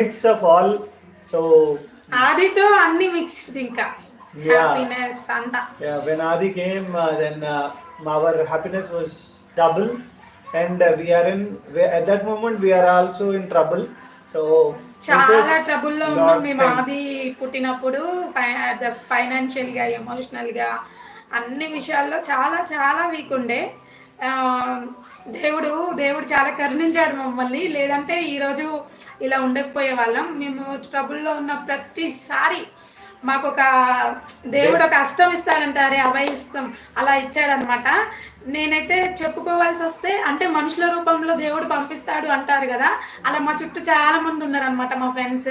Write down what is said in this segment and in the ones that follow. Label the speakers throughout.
Speaker 1: Mix of all so
Speaker 2: ఆదితో అన్ని mixed ఇంకా. హ్యాపీనెస్ అంతా
Speaker 1: uh, uh, our happiness was double, and uh, we are in. We, at that moment, we are also in trouble. So
Speaker 2: చాలా ట్రబుల్లో ఉన్నాం
Speaker 1: Lord,
Speaker 2: మేము. ఆది పుట్టినప్పుడు ఫైనాన్షియల్గా ఎమోషనల్గా అన్ని విషయాల్లో చాలా చాలా వీక్ ఉండే దేవుడు దేవుడు చాలా కరుణించాడు మమ్మల్ని. లేదంటే ఈరోజు ఇలా ఉండకపోయే వాళ్ళం. మేము ట్రబుల్లో ఉన్న ప్రతిసారి మాకు ఒక దేవుడు ఒక అస్తం ఇస్తాడంటారే అభయిస్తం అలా ఇచ్చాడనమాట నేనైతే చెప్పుకోవాల్సి వస్తే అంటే మనుషుల రూపంలో దేవుడు పంపిస్తాడు అంటారు కదా అలా మా చుట్టూ చాలా మంది ఉన్నారనమాట మా ఫ్రెండ్స్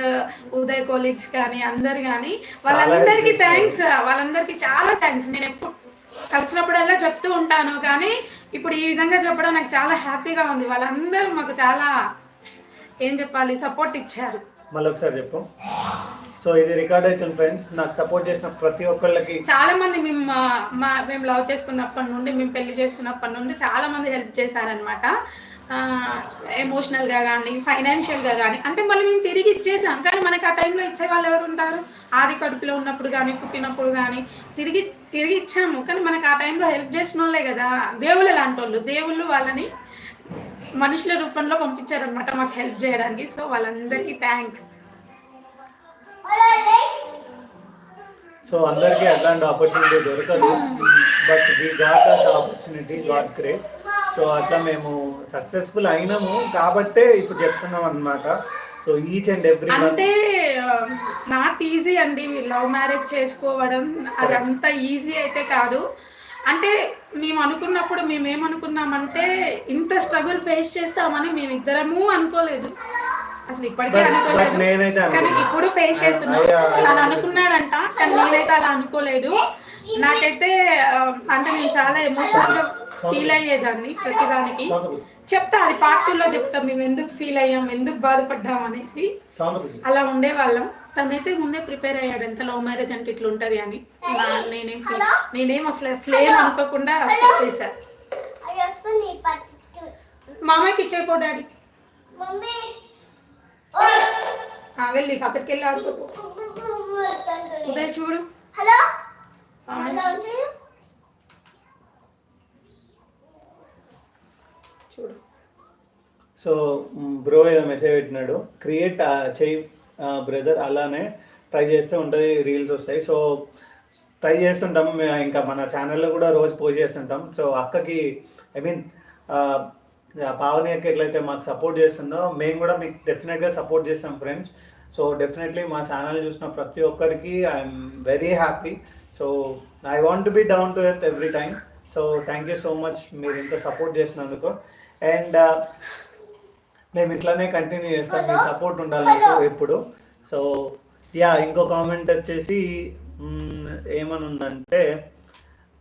Speaker 2: ఉదయ్ కొలీగ్స్ కానీ అందరు కానీ. వాళ్ళందరికీ థ్యాంక్స్ వాళ్ళందరికీ చాలా థ్యాంక్స్ నేను ఎప్పుడు కలిసినప్పుడల్లా చెప్తూ ఉంటాను. కానీ ఇప్పుడు ఈ విధంగా చెప్పడం నాకు చాలా హ్యాపీగా ఉంది. వాళ్ళందరూ మాకు చాలా ఏం చెప్పాలి సపోర్ట్ ఇచ్చారు.
Speaker 1: మళ్ళీ ఒకసారి చెప్పు. సో ఇది రికార్డ్ అవుతుంది ఫ్రెండ్స్. నాకు సపోర్ట్ చేసిన ప్రతి ఒక్కళ్ళకి
Speaker 2: చాలా మంది మేము మా- మేము లవ్ చేసుకున్నప్పటి నుండి మేము పెళ్ళి చేసుకున్నప్పటి నుండి చాలా మంది హెల్ప్ చేశారనమాట ఎమోషనల్గా కానీ ఫైనాన్షియల్గా కానీ అంటే మళ్ళీ మేము తిరిగి ఇచ్చేసాం. కానీ మనకి ఆ టైంలో ఇచ్చే వాళ్ళు ఎవరు ఉంటారు? ఆది కడుపులో ఉన్నప్పుడు కానీ పుట్టినప్పుడు కానీ తిరిగి తిరిగి ఇచ్చాము. కానీ మనకి ఆ టైంలో హెల్ప్ చేసిన వాళ్ళే కదా. దేవుళ్ళు లాంటి వాళ్ళు దేవుళ్ళు వాళ్ళని మనుషుల రూపంలో పంపించారనమాట మాకు హెల్ప్ చేయడానికి. సో వాళ్ళందరికీ థ్యాంక్స్
Speaker 1: సో అందరికీ అట్లాంటి ఆపర్చునిటీ దొరకదు. But we got opportunity God's grace so అట్లా మేము సక్సెస్ఫుల్ అయినాము. కాబట్టే ఇప్పుడు చెప్తున్నాం అన్నమాట. సో ఈచ్ అండ్ ఎవ్రీ
Speaker 2: అంటే నాట్ ఈజీ అండి లవ్ మ్యారేజ్ చేసుకోవడం. అది అంత ఈజీ అయితే కాదు. అంటే మేము అనుకున్నప్పుడు మేము ఏమనుకున్నామంటే ఇంత స్ట్రగుల్ ఫేస్ చేస్తామని మేము ఇద్దరము అనుకోలేదు. అసలు ఇప్పటికే అనుకోలేదు. కానీ. ఇప్పుడు ఫేస్ చేస్తున్నాం. తను అనుకున్నాడంట కానీ నేనైతే అలా అనుకోలేదు. నాకైతే ఆ, అంటే నేను చాలా ఎమోషనల్గా ఫీల్ అయ్యేదాన్ని ప్రతిదానికి. చెప్తా అది పార్ట్ టూలో చెప్తాం. మేము ఎందుకు ఫీల్ అయ్యాం ఎందుకు బాధపడ్డాం అనేసి అలా ఉండేవాళ్ళం. తనైతే ముందే ప్రిపేర్ అయ్యాడంట లవ్ మ్యారేజ్ అంటే ఇట్లా ఉంటది అని. నేనేం నేనేం అసలు అసలు ఏం అనుకోకుండా స్టార్ట్ చేశా
Speaker 3: అది వస్తుంది పట్టు
Speaker 2: మామయ్యకి ఇచ్చేపో డాడీ. వెళ్ళి అక్కడికి వెళ్ళి ఆడుకోపో ఉదయ్ చూడు.
Speaker 3: హలో
Speaker 2: ఆ,
Speaker 3: హలో
Speaker 2: చూడు.
Speaker 1: సో బ్రో ఏదో మెసేజ్ పెట్టినాడు. క్రియేట్ చేయి బ్రదర్ అలానే ట్రై చేస్తే ఉంటుంది రీల్స్ వస్తాయి. సో ట్రై చేస్తుంటాం ఇంకా మన ఛానల్లో కూడా రోజు పోస్ట్ చేస్తుంటాం. సో అక్కకి ఐ మీన్ పావని అక్క ఎట్లయితే మాకు సపోర్ట్ చేస్తుందో మేము కూడా మీకు డెఫినెట్గా సపోర్ట్ చేస్తాం ఫ్రెండ్స్ సో డెఫినెట్లీ మా ఛానల్ చూసిన ప్రతి ఒక్కరికి I'm very happy so I want to be down to earth every time so thank you so much మీరు ఇంత సపోర్ట్ చేసినందుకు. అండ్ మేము ఇట్లానే కంటిన్యూ చేస్తాం. మీ సపోర్ట్ ఉండాలి నాకు ఎప్పుడు. సో యా ఇంకో కామెంట్ వచ్చేసి ఏమని ఉందంటే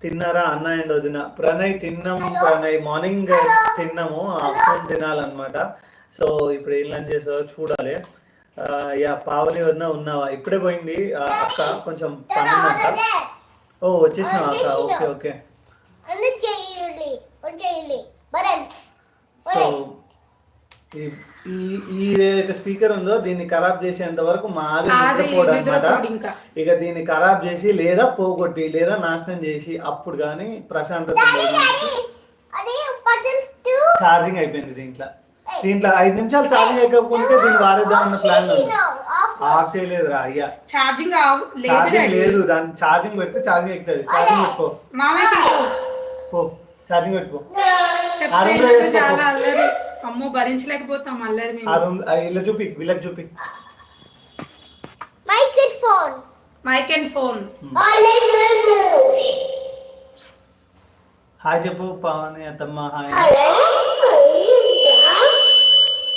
Speaker 1: తిన్నారా అన్న అండ్ వదిన? ప్రణయ్ తిన్నాం ప్రణయ్ మార్నింగ్ తిన్నాము ఆఫ్టర్నూన్ తినాలన్నమాట. సో ఇప్పుడు ఏం లంచ్ చేసావో చూడాలి యా పావని వదిన ఉన్నావా? ఇప్పుడే పోయింది అక్క కొంచెం పని ఉందంట ఓ వచ్చేసినావా అక్క? Okay okay. సో ఈ- ఏదైతే స్పీకర్ ఉందో దీన్ని ఖరాబ్ చేసేంత వరకు మాది
Speaker 2: నిద్రపోడు
Speaker 1: అనమాట
Speaker 2: ఇంకా.
Speaker 1: దీన్ని ఖరాబ్ చేసి లేదా పోగొట్టి లేదా నాశనం చేసి అప్పుడు కానీ ప్రశాంతత ఛార్జింగ్ అయిపోయింది దీంట్లో. దీంట్లో ఐదు నిమిషాలు ఛార్జింగ్ అయిపోతే దీన్ని వాడేద్దాం అన్న ప్లాన్ ఉంది.
Speaker 3: ఆఫ్
Speaker 1: చేయలేదు రా అయ్యా.
Speaker 2: ఛార్జింగ్ లేదు
Speaker 1: ఛార్జింగ్. లేదు దాన్ని ఛార్జింగ్ పెడితే ఛార్జింగ్ ఎక్కుతుంది. ఛార్జింగ్ పెట్టుకో. పో ఛార్జింగ్ పెట్టుకో.
Speaker 2: చెప్తే
Speaker 1: ఆ.
Speaker 2: చాలా అల్లరి అమ్మో భరించలేకపోతాం అల్లరి
Speaker 1: ఆ
Speaker 2: మేము
Speaker 1: రూమ్ ఇలా చూపి వీళ్ళకి చూపి.
Speaker 2: Mic and phone
Speaker 3: online
Speaker 1: hi చెప్పు పవన్ అత్తమ్మ హాయ్.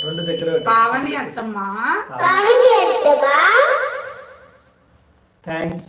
Speaker 1: రెండు దగ్గర పెట్టు.
Speaker 2: పావని అత్తమ్మ.
Speaker 1: థ్యాంక్స్